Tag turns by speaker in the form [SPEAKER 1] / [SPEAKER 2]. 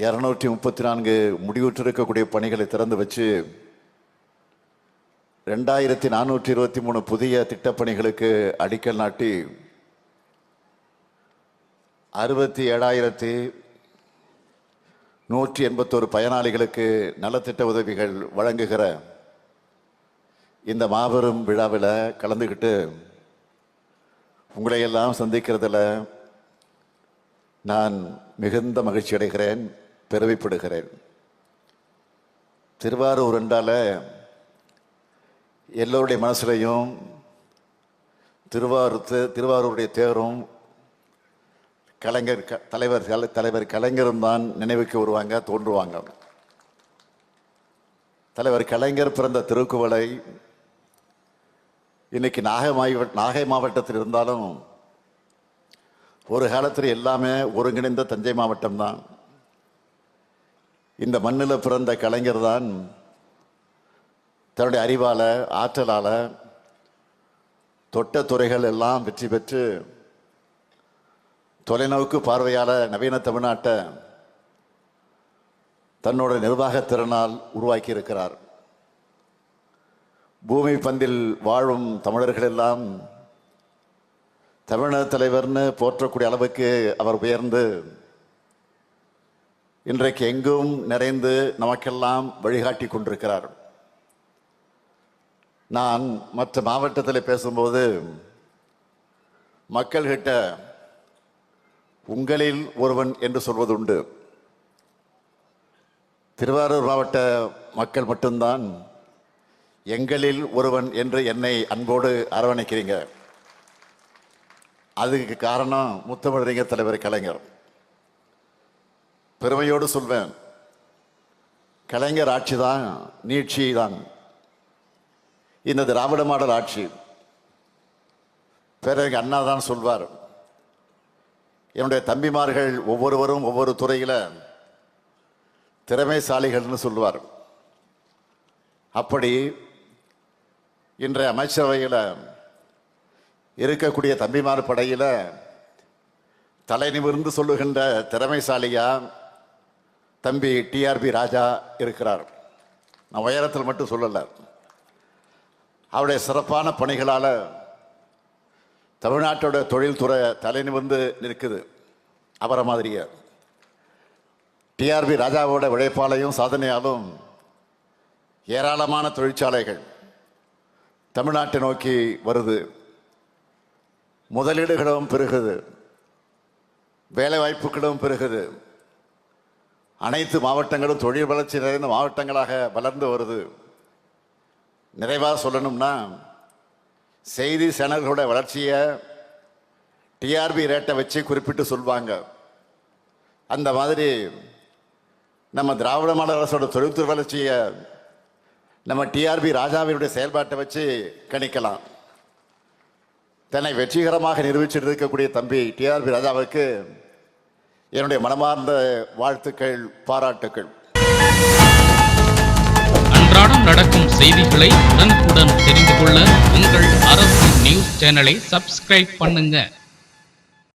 [SPEAKER 1] இரநூற்றி முப்பத்தி நான்கு முடிவுற்றிருக்கக்கூடிய பணிகளை திறந்து வச்சு ரெண்டாயிரத்தி நானூற்றி இருபத்தி மூணு புதிய திட்டப்பணிகளுக்கு அடிக்கல் நாட்டி அறுபத்தி ஏழாயிரத்தி நூற்றி எண்பத்தோரு பயனாளிகளுக்கு நலத்திட்ட உதவிகள் வழங்குகிற இந்த மாபெரும் விழாவில் கலந்துக்கிட்டு உங்களையெல்லாம் சந்திக்கிறதுல நான் மிகுந்த மகிழ்ச்சி அடைகிறேன் பெருமைப்படுகிறேன் திருவாரூர் என்றால் எல்லோருடைய மனசுலையும் திருவாரூர் திருவாரூருடைய தேரும் கலைஞர் க- தலைவர் தலைவர் கலைஞரும் தான் நினைவுக்கு வருவாங்க தோன்றுவாங்க. தலைவர் கலைஞர் பிறந்த திருக்குவளை இன்னைக்கு நாகை மாவட்ட நாகை மாவட்டத்தில் இருந்தாலும் ஒரு காலத்தில் எல்லாமே ஒருங்கிணைந்த தஞ்சை மாவட்டம் தான் இந்த மண்ணில் பிறந்த கலைஞர் தான் தன்னுடைய அறிவால ஆற்றலால தொட்ட துறைகள் எல்லாம் வெற்றி பெற்று தொலைநோக்கு பார்வையால நவீன தமிழ்நாட்டை தன்னோட நிர்வாகத்திறனால் திறனால் உருவாக்கி இருக்கிறார் பூமி பந்தில் வாழும் தமிழர்கள் எல்லாம் தமிழக தலைவர்னு போற்றக்கூடிய அளவுக்கு அவர் உயர்ந்து இன்றைக்கு எங்கும் நிறைந்து நமக்கெல்லாம் வழிகாட்டி கொண்டிருக்கிறார். நான் மற்ற மாவட்டத்தில் பேசும்போது மக்கள்கிட்ட உங்களில் ஒருவன் என்று சொல்வது உண்டு திருவாரூர் மாவட்ட மக்கள் மட்டும்தான் எங்களில் ஒருவன் என்று என்னை அன்போடு அரவணைக்கிறீங்க. அதுக்கு காரணம் முத்தமிழறிஞர் தலைவர் கலைஞர். பெருமையோடு சொல்வேன். கலைஞர் ஆட்சி தான் நீட்சி தான். இந்த திராவிட மாடல் ஆட்சி. பேரறிஞர் அண்ணா தான் சொல்வார். என்னுடைய தம்பிமார்கள் ஒவ்வொருவரும் ஒவ்வொரு துறையில் திறமைசாலிகள்னு சொல்லுவார். அப்படி இன்றைய அமைச்சரவையில் இருக்கக்கூடிய தம்பிமார் படையில் தலை நிமிர்ந்து சொல்லுகின்ற திறமைசாலியாக தம்பி டிஆர்பி ராஜா இருக்கிறார். நான் உயரத்தில் மட்டும் சொல்லலை. அவருடைய சிறப்பான பணிகளால் தமிழ்நாட்டோட தொழில்துறை தலை நிமிர்ந்து நிற்குது. அவரை மாதிரியே. டிஆர்பி ராஜாவோட உழைப்பாலையும் சாதனையாலும் ஏராளமான தொழிற்சாலைகள் தமிழ்நாட்டை நோக்கி வருது. முதலீடுகளும் பெருகுது. வேலைவாய்ப்புகளும் பெருகுது. அனைத்து மாவட்டங்களும் தொழில் வளர்ச்சி நிறைந்த மாவட்டங்களாக வளர்ந்து வருது. நிறைவாக சொல்லணும்னா செய்தி சேனல்களோட வளர்ச்சியை டிஆர்பி ரேட்டை வச்சு குறிப்பிட்டு சொல்வாங்க. அந்த மாதிரி நம்ம திராவிட மாடல் அரசோட தொழில்துறை வளர்ச்சியை நம்ம டிஆர்பி ராஜாவினுடைய செயல்பாட்டை வச்சு கணிக்கலாம். தன்னை வெற்றிகரமாக நிரூபிச்சுட்டு இருக்கக்கூடிய தம்பி டிஆர்பி ராஜாவுக்கு என்னுடைய மனமார்ந்த வாழ்த்துக்கள் பாராட்டுக்கள்.
[SPEAKER 2] அன்றாடம் நடக்கும் செய்திகளை உடனுக்குடன் தெரிந்து கொள்ள உங்கள் அரசு நியூஸ் சேனலை சப்ஸ்கிரைப் பண்ணுங்க.